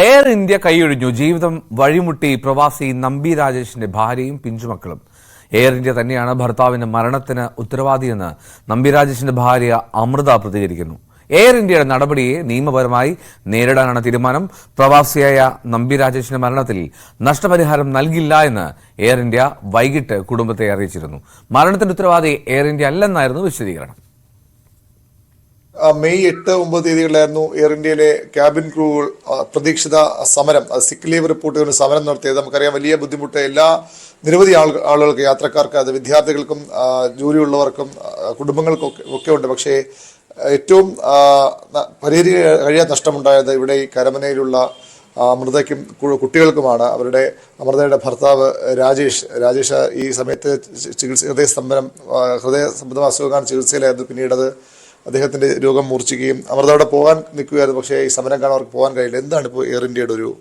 Air India കൈയൊഴിഞ്ഞു. ജീവിതം വഴിമുട്ടി പ്രവാസി നമ്പി രാജേഷിന്റെ ഭാര്യയും പിഞ്ചുമക്കളും. എയർ ഇന്ത്യ തന്നെയാണ് ഭർത്താവിന്റെ മരണത്തിന് ഉത്തരവാദിയെന്ന് നമ്പി രാജേഷിന്റെ ഭാര്യ അമൃത പ്രതികരിക്കുന്നു. എയർ ഇന്ത്യയുടെ നടപടിയെ നിയമപരമായി നേരിടാനാണ് തീരുമാനം. പ്രവാസിയായ നമ്പി രാജേഷിന്റെ മരണത്തിൽ നഷ്ടപരിഹാരം നൽകില്ല എന്ന് എയർ ഇന്ത്യ വൈകിട്ട് കുടുംബത്തെ അറിയിച്ചിരുന്നു. മരണത്തിന്റെ ഉത്തരവാദി എയർ ഇന്ത്യ അല്ലെന്നായിരുന്നു വിശദീകരണം. മെയ് എട്ട് ഒമ്പത് തീയതികളിലായിരുന്നു എയർ ഇന്ത്യയിലെ ക്യാബിൻ ക്രൂകൾ പ്രതീക്ഷിത സമരം അത് സിക്ക് ലീവ് റിപ്പോർട്ടുകൾ സമരം നടത്തിയത്. നമുക്കറിയാം വലിയ ബുദ്ധിമുട്ട് എല്ലാ നിരവധി ആൾ ആളുകൾക്ക് യാത്രക്കാർക്ക് അത് വിദ്യാർത്ഥികൾക്കും ജോലിയുള്ളവർക്കും കുടുംബങ്ങൾക്കും ഒക്കെ ഉണ്ട്. പക്ഷേ ഏറ്റവും കഴിയാൻ പരിഹരിക്കാൻ കഴിയാത്ത നഷ്ടമുണ്ടായത് ഇവിടെ ഈ കരമനയിലുള്ള അമൃതയ്ക്കും കുട്ടികൾക്കുമാണ്. അവരുടെ അമൃതയുടെ ഭർത്താവ് രാജേഷ് രാജേഷ് ഈ സമയത്ത് ചികിത്സ ഹൃദയ സ്തംഭനം ഹൃദയ സംബന്ധമായ അസുഖമാണ് ചികിത്സയിലായിരുന്നു പിന്നീട് അത് അദ്ദേഹത്തിന്റെ രോഗം മൂർച്ഛിക്കുകയും അവർ അവിടെ പോകാൻ നിൽക്കുകയായിരുന്നു. പക്ഷേ ഈ സമരം കാണാൻ അവർക്ക് പോകാൻ കഴിയില്ല. എന്താണ് ഇപ്പോൾ എയർ ഇന്ത്യയുടെ ഒരു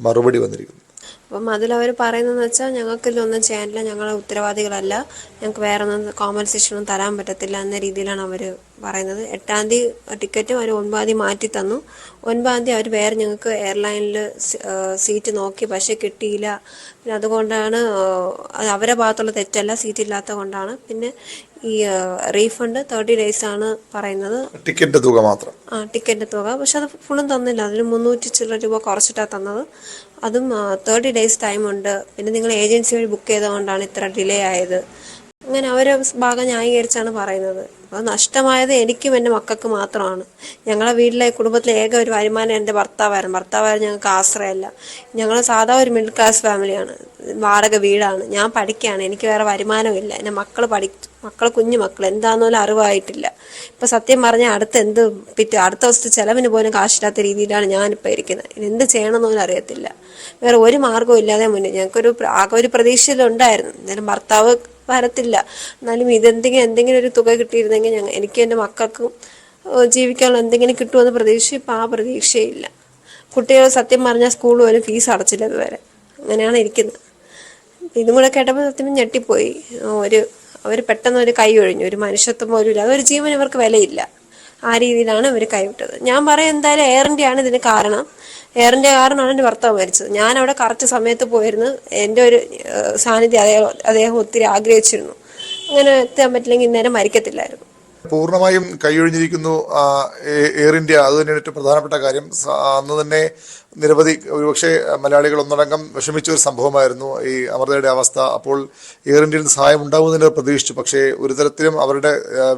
മറുപടി വന്നിരിക്കുന്നത്? അപ്പം അതിലവർ പറയുന്നതെന്ന് വെച്ചാൽ ഞങ്ങൾക്ക് ഇതിലൊന്നും ചെയ്യാനില്ല ഞങ്ങൾ ഉത്തരവാദികളല്ല ഞങ്ങൾക്ക് വേറെ ഒന്നും കോമ്പൻസേഷനും തരാൻ പറ്റത്തില്ല എന്ന രീതിയിലാണ് അവർ പറയുന്നത്. എട്ടാം തീയതി ടിക്കറ്റും അവർ ഒൻപതാം തീയതി മാറ്റി തന്നു. ഒൻപതാം തീയതി അവർ വേറെ ഞങ്ങൾക്ക് എയർലൈനിൽ സീറ്റ് നോക്കി പക്ഷേ കിട്ടിയില്ല. പിന്നെ അതുകൊണ്ടാണ് അത് അവരെ ഭാഗത്തുള്ള തെറ്റല്ല സീറ്റ് ഇല്ലാത്ത കൊണ്ടാണ്. പിന്നെ ഈ റീഫണ്ട് തേർട്ടി ഡേയ്സ് ആണ് പറയുന്നത്. ടിക്കറ്റിന്റെ തുക മാത്രം. ആ ടിക്കറ്റിന്റെ തുക. പക്ഷെ അത് ഫുള്ളും തന്നില്ല. അതിന് മുന്നൂറ്റി ചില്ലറ രൂപ കുറച്ചിട്ടാണ് തന്നത്. അതും തേർട്ടി ഡേയ്സ് ടൈമുണ്ട് പിന്നെ നിങ്ങൾ ഏജൻസി വഴി ബുക്ക് ചെയ്തതുകൊണ്ടാണ് ഇത്ര ഡിലേ ആയത്. അങ്ങനെ അവരെ ഭാഗം ന്യായീകരിച്ചാണ് പറയുന്നത്. അപ്പോൾ നഷ്ടമായത് എനിക്കും എന്റെ മക്കൾക്ക് മാത്രമാണ്. ഞങ്ങളെ വീട്ടിലെ കുടുംബത്തിലെ ഏക ഒരു വരുമാനം എന്റെ ഭർത്താവായിരുന്നു. ഭർത്താവായിരുന്നു ഞങ്ങൾക്ക് ആശ്രയമല്ല ഞങ്ങൾ സാധാ ഒരു മിഡിൽ ക്ലാസ് ഫാമിലിയാണ് വാടക വീടാണ്. ഞാൻ പഠിക്കുകയാണ്. എനിക്ക് വേറെ വരുമാനമില്ല എന്റെ മക്കൾ പഠി മക്കൾ കുഞ്ഞു മക്കൾ എന്താണെന്നോലും അറിവായിട്ടില്ല. ഇപ്പം സത്യം പറഞ്ഞാൽ അടുത്ത എന്ത് പിറ്റേ അടുത്ത ദിവസത്തെ ചിലവിന് പോലും കാശില്ലാത്ത രീതിയിലാണ് ഞാനിപ്പോൾ ഇരിക്കുന്നത്. എന്ത് ചെയ്യണമെന്ന് പോലും അറിയത്തില്ല. വേറെ ഒരു മാർഗവും ഇല്ലാതെ മുന്നേ ഞങ്ങൾക്കൊരു ആകെ ഒരു പ്രതീക്ഷയിലുണ്ടായിരുന്നു. എന്തായാലും ഭർത്താവ് വരത്തില്ല. എന്നാലും ഇതെന്തെങ്കിലും എന്തെങ്കിലും ഒരു തുക കിട്ടിയിരുന്നെങ്കിൽ ഞങ്ങൾ എനിക്ക് എന്റെ മക്കൾക്കും ജീവിക്കാനുള്ള എന്തെങ്കിലും കിട്ടുമെന്ന് പ്രതീക്ഷ ഇപ്പം ആ പ്രതീക്ഷയില്ല. കുട്ടികൾ സത്യം പറഞ്ഞാൽ സ്കൂൾ പോലും ഫീസ് അടച്ചില്ല ഇതുവരെ. അങ്ങനെയാണ് ഇരിക്കുന്നത്. ഇതും കൂടെ കേട്ടപ്പോൾ സത്യം ഞെട്ടിപ്പോയി. ഒരു അവർ പെട്ടെന്ന് ഒരു കൈ ഒഴിഞ്ഞു. ഒരു മനുഷ്യത്വം പോലും ഇല്ല. അതൊരു ജീവൻ ഇവർക്ക് വിലയില്ല. ആ രീതിയിലാണ് ഇവർ കൈവിട്ടത്. ഞാൻ പറയാം എന്തായാലും എയർ ഇന്ത്യയാണ് ഇതിന് കാരണം. ഇന്ത്യ കാരണമാണ് എന്റെ ഭർത്താവ് മരിച്ചത്. ഞാൻ അവിടെ കറക്റ്റ് സമയത്ത് പോയിരുന്നു. എന്റെ ഒരു സാന്നിധ്യം അദ്ദേഹം അദ്ദേഹം ഒത്തിരി ആഗ്രഹിച്ചിരുന്നു. അങ്ങനെ എത്താൻ പറ്റില്ലെങ്കിൽ ഇന്നേരം മരിക്കത്തില്ലായിരുന്നു. പൂർണമായും കൈയൊഴിഞ്ഞിരിക്കുന്നു എയർ ഇന്ത്യ. അത് തന്നെയാണ് ഏറ്റവും പ്രധാനപ്പെട്ട കാര്യം. അന്ന് തന്നെ നിരവധി ഒരുപക്ഷെ മലയാളികൾ ഒന്നടങ്കം വിഷമിച്ച ഒരു സംഭവമായിരുന്നു ഈ അമൃതയുടെ അവസ്ഥ. അപ്പോൾ എയർ ഇന്ത്യയിൽ നിന്ന് സഹായം ഉണ്ടാകുമെന്ന് പ്രതീക്ഷിച്ചു. പക്ഷേ ഒരു തരത്തിലും അവരുടെ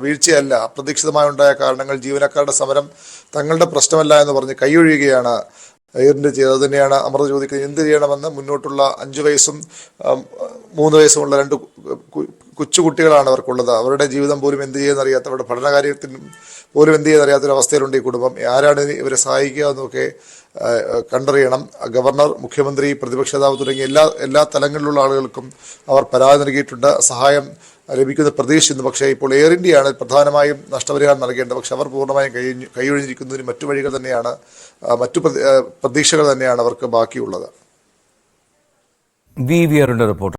വീഴ്ചയല്ല അപ്രതീക്ഷിതമായ ഉണ്ടായ കാരണങ്ങൾ ജീവനക്കാരുടെ സമരം തങ്ങളുടെ പ്രശ്നമല്ല എന്ന് പറഞ്ഞ് കൈയൊഴിയുകയാണ് ഇന്ത്യ ചെയ്തത് തന്നെയാണ് അമൃത ചോദിക്കുന്നത്. എന്ത് ചെയ്യണമെന്ന് മുന്നോട്ടുള്ള അഞ്ചു വയസ്സും മൂന്ന് വയസ്സുമുള്ള രണ്ട് കൊച്ചുകുട്ടികളാണ് അവർക്കുള്ളത്. അവരുടെ ജീവിതം പോലും എന്ത് ചെയ്യുന്ന അറിയാത്ത അവരുടെ പഠനകാര്യത്തിനും പോലും എന്ത് ചെയ്യുന്ന അറിയാത്തൊരവസ്ഥയിലുണ്ട് ഈ കുടുംബം. ആരാണ് ഇവരെ സഹായിക്കുക എന്നൊക്കെ കണ്ടറിയണം. ഗവർണർ മുഖ്യമന്ത്രി പ്രതിപക്ഷ നേതാവ് തുടങ്ങിയ എല്ലാ എല്ലാ തലങ്ങളിലുള്ള ആളുകൾക്കും അവർ പരാതി നൽകിയിട്ടുണ്ട്. സഹായം ലഭിക്കുന്ന പ്രതീക്ഷിക്കുന്നു. പക്ഷേ ഇപ്പോൾ എയർ ഇന്ത്യയാണ് പ്രധാനമായും നഷ്ടപരിഹാരം നൽകേണ്ടത്. പക്ഷെ അവർ പൂർണമായും കഴിഞ്ഞു കൈയൊഴിഞ്ഞിരിക്കുന്നതിന് മറ്റു വഴികൾ തന്നെയാണ് മറ്റു പ്രതി- പ്രതീക്ഷകൾ തന്നെയാണ് അവർക്ക് ബാക്കിയുള്ളത്. വി. വി. റിപ്പോർട്ട്.